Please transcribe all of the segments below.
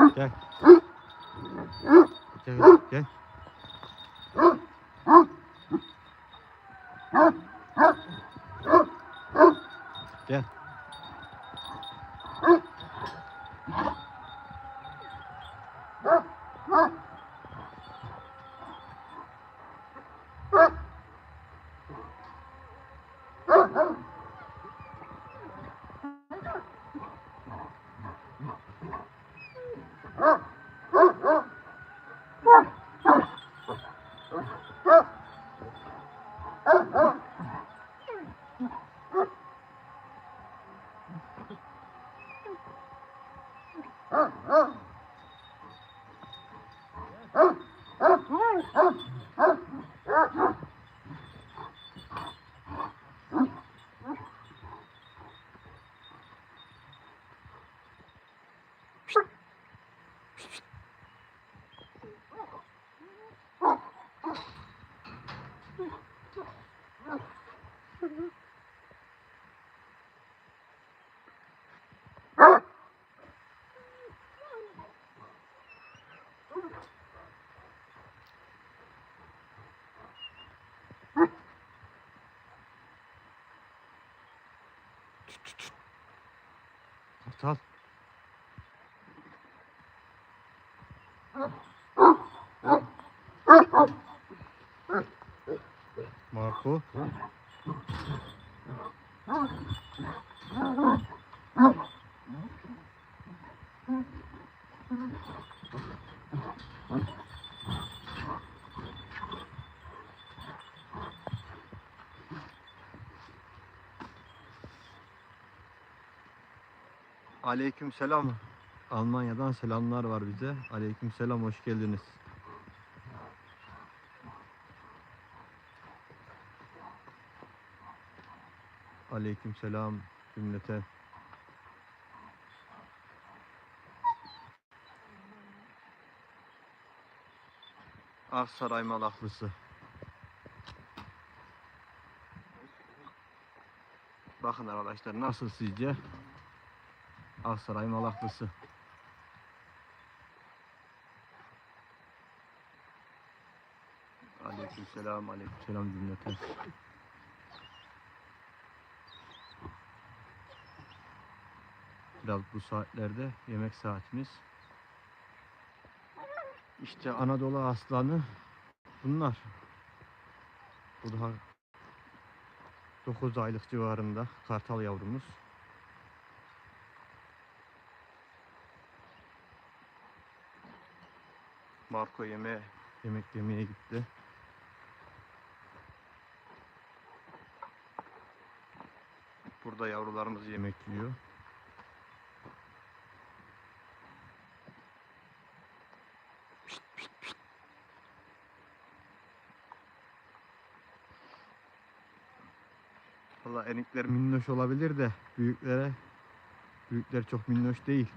Okay. Gel Kartal. Marco. Aleyküm selam. Almanya'dan selamlar var bize. Aleyküm selam, hoş geldiniz. Aleyküm selam cümlete. Aksaray Malaklısı. Bakın arkadaşlar nasıl sizce? Aksaray Malaklısı. Aleyküm selam, aleyküm selam cümleten. Biraz bu saatlerde yemek saatimiz. İşte Anadolu aslanı bunlar. Bu daha 9 aylık civarında kartal yavrumuz. Marco yeme yemek yemeye gitti. Burada yavrularımız yemek yiyor. Pişt. Valla enikler minnoş olabilir de büyüklere büyükler çok minnoş değil.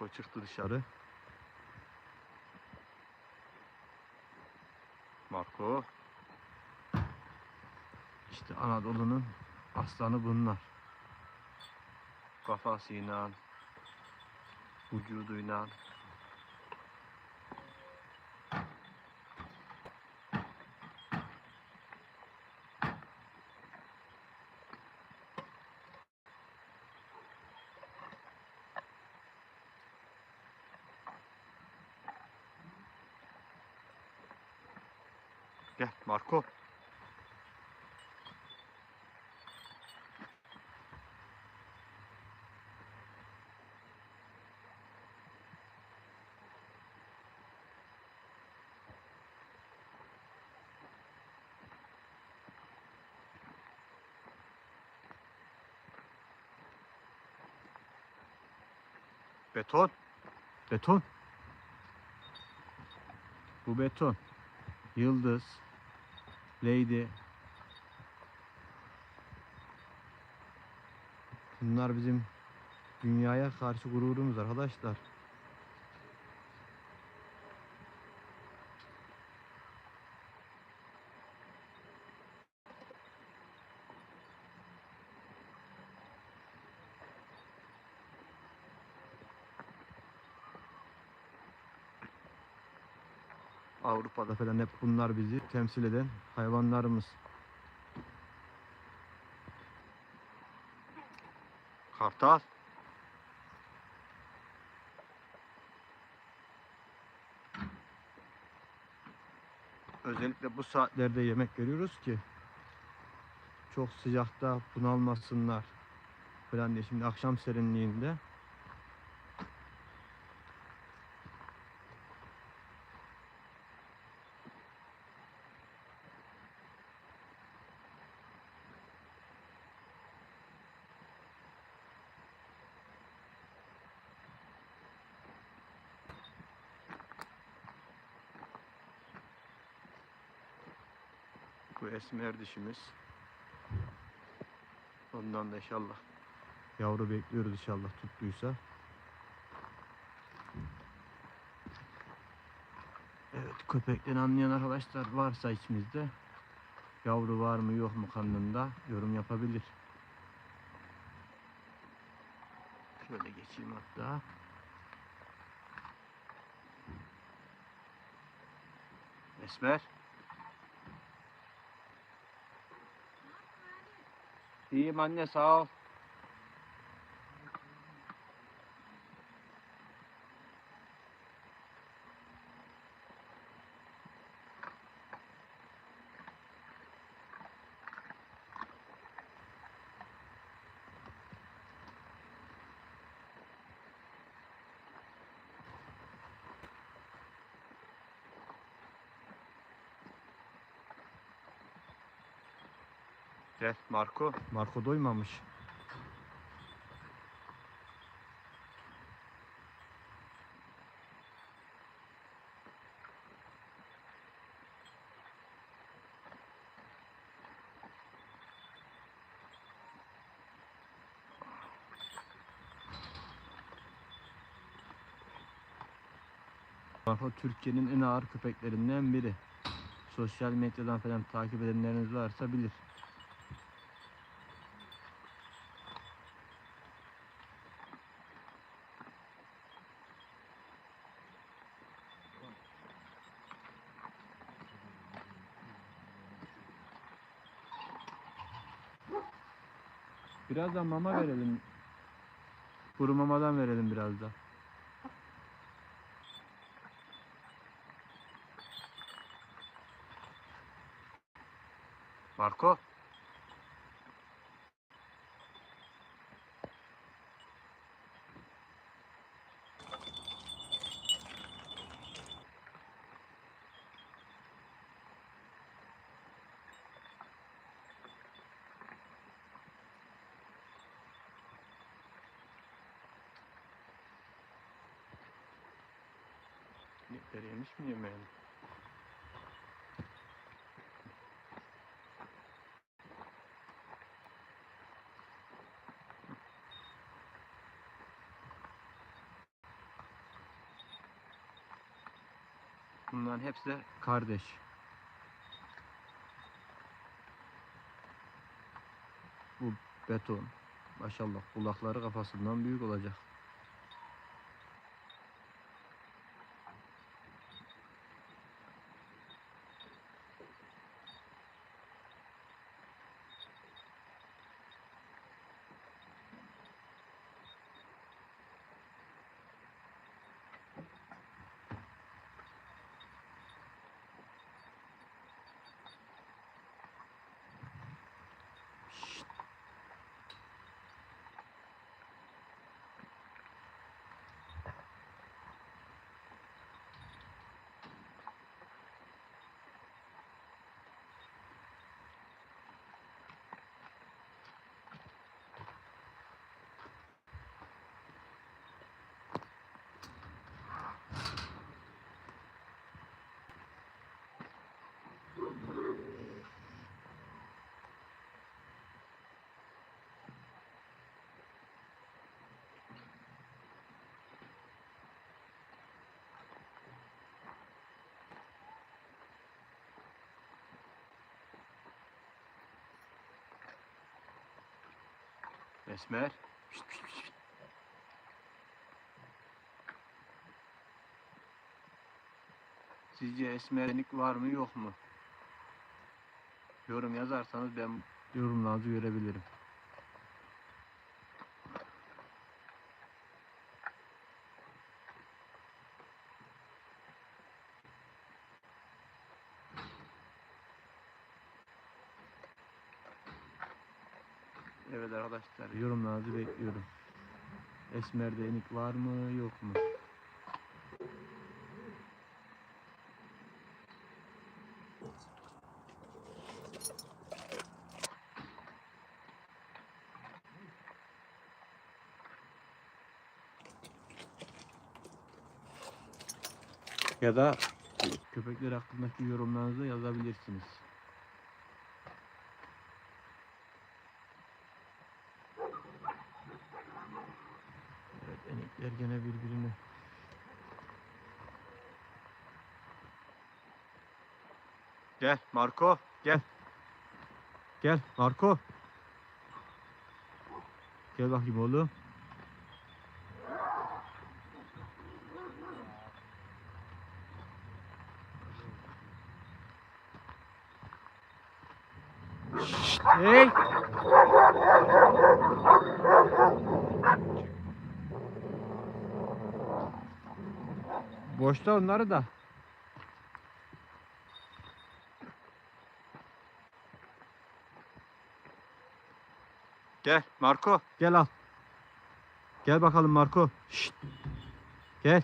Marco çıktı dışarı. Marco. İşte Anadolu'nun aslanı bunlar. Kafasıyla, vücuduyla. Gel Marco. Beton. Beton. Bu beton. Yıldız. Lady. Bunlar bizim dünyaya karşı gururumuz arkadaşlar. Avrupa'da falan hep bunlar bizi temsil eden hayvanlarımız. Kartal. Özellikle bu saatlerde yemek veriyoruz ki çok sıcakta bunalmasınlar falan diye. Şimdi akşam serinliğinde bu esmer dişimiz. Ondan da inşallah yavru bekliyoruz inşallah tuttuysa. Evet köpekten anlayan arkadaşlar varsa içimizde yavru var mı yok mu karnında yorum yapabilir. Şöyle geçeyim hatta. Esmer. sieh man es auch Marco. Marco doymamış. Marco Türkiye'nin en ağır köpeklerinden biri. Sosyal medyadan falan takip edenleriniz varsa bilir. Biraz da mama verelim. Kuru mamadan verelim biraz da. Marco. İnekleri yemiş mi yemeğini? Bunların hepsi de kardeş. Bu beton. Maşallah kulakları kafasından büyük olacak. Esmer. Pişt, pişt, pişt. Sizce esmerlik var mı yok mu? Yorum yazarsanız ben yorumlarınızı görebilirim. Evet arkadaşlar yorumlarınızı bekliyorum. Esmer'de enik var mı yok mu? Ya da köpekler hakkındaki yorumlarınızı yazabilirsiniz. Evet, enekler gene birbirini Gel Marco gel. Gel Marco. Gel bakayım oğlum. Şşt, hey! Boşta onları da. Gel Marco gel al. Gel bakalım Marco. Şşt. Gel.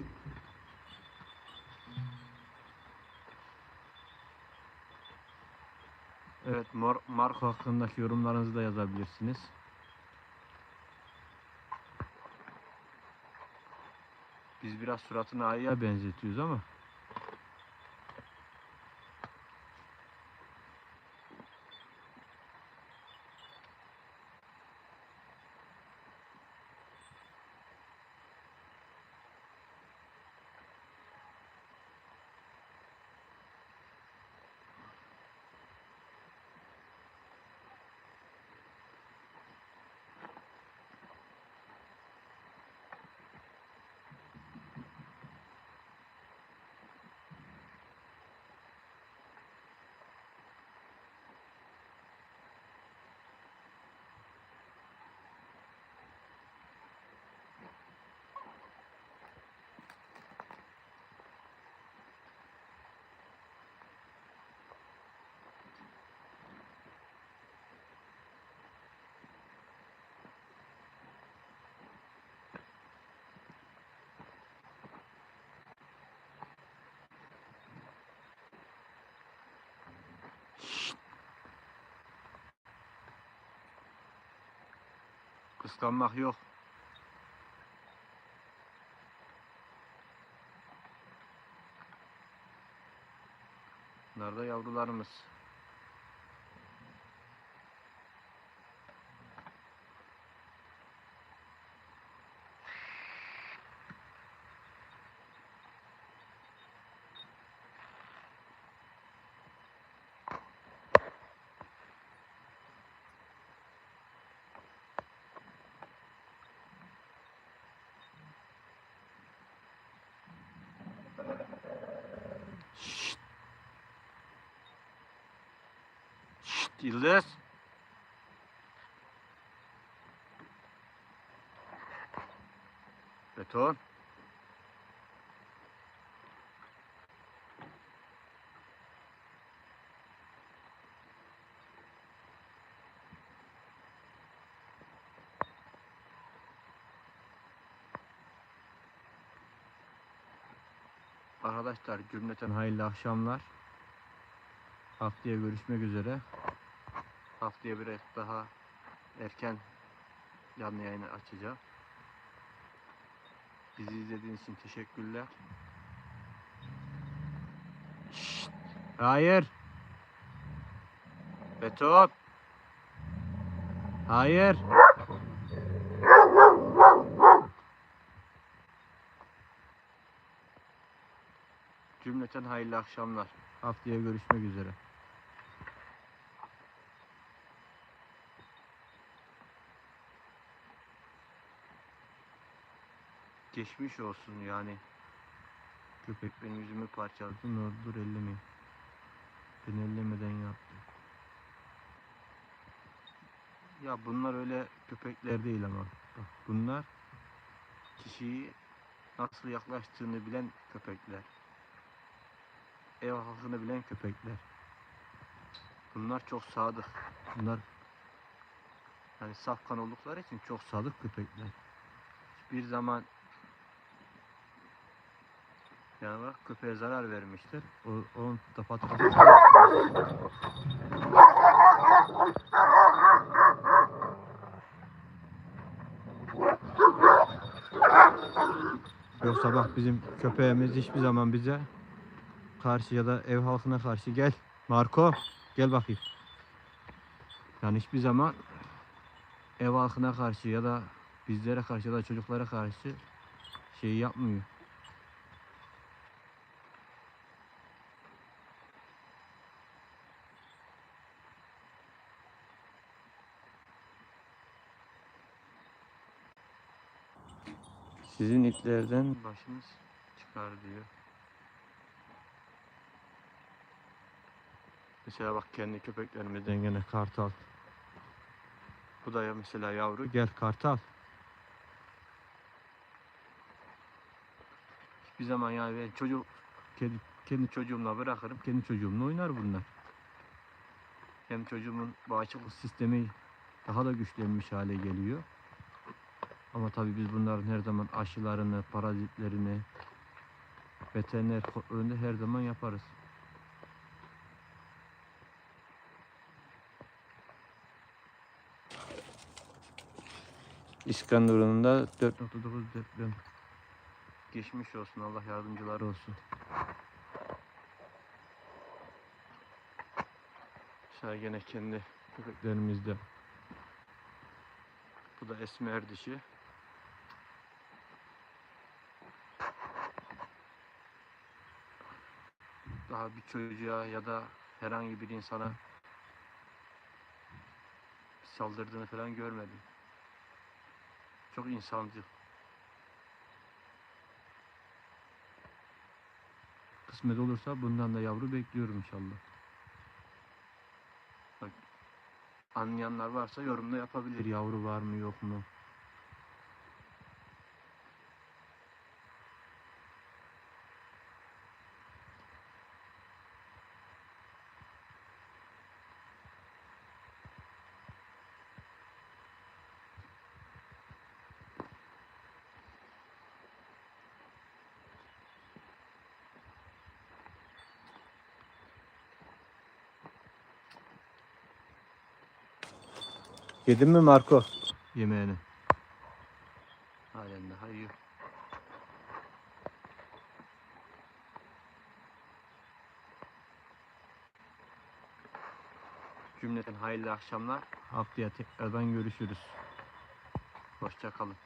Evet Mar Marco hakkındaki yorumlarınızı da yazabilirsiniz. Biz biraz suratını ayıya benzetiyoruz ama. Kıskanmak yok. Bunlar yavrularımız. Yıldız. Beton. Arkadaşlar cümleten hayırlı akşamlar. Haftaya görüşmek üzere. Haftaya biraz daha erken canlı yayını açacağım. Bizi izlediğiniz için teşekkürler. Şşt, hayır. Beton. Hayır. Cümleten hayırlı akşamlar. Haftaya görüşmek üzere. Geçmiş olsun yani. Köpek benim yüzümü parçaladı. Dur, dur ellemeyin. Ben ellemeden yaptım. Ya bunlar öyle köpekler değil ama. Bak bunlar kişiyi nasıl yaklaştığını bilen köpekler. Ev halkını bilen köpekler. Bunlar çok sadık. Bunlar yani safkan oldukları için çok sadık köpekler. Hiçbir zaman yani bak köpeğe zarar vermiştir. O, onun da patronu. Yoksa bak bizim köpeğimiz hiçbir zaman bize karşı ya da ev halkına karşı gel Marco gel bakayım. Yani hiçbir zaman ev halkına karşı ya da bizlere karşı ya da çocuklara karşı şey yapmıyor. Sizin itlerden başımız çıkar diyor. Mesela bak kendi köpeklerimizden gene kartal. Bu da ya mesela yavru. Gel kartal. Hiçbir zaman yani ben çocuk kendi, kendi çocuğumla bırakırım. Kendi çocuğumla oynar bunlar. Hem çocuğumun bağışıklık sistemi daha da güçlenmiş hale geliyor. Ama tabii biz bunların her zaman aşılarını, parazitlerini veteriner önünde her zaman yaparız. İskenderun'da 4.9 deprem. Geçmiş olsun. Allah yardımcıları olsun. Mesela gene kendi köpeklerimizde. Bu da esmer dişi. Daha bir çocuğa ya da herhangi bir insana saldırdığını falan görmedim. Çok insancıl. Kısmet olursa bundan da yavru bekliyorum inşallah. Bak, anlayanlar varsa yorumda yapabilir. Yavru var mı yok mu? Yedin mi Marco? Yemeğini. Halen daha yiyor. Cümleten hayırlı akşamlar. Haftaya tekrardan görüşürüz. Hoşça kalın.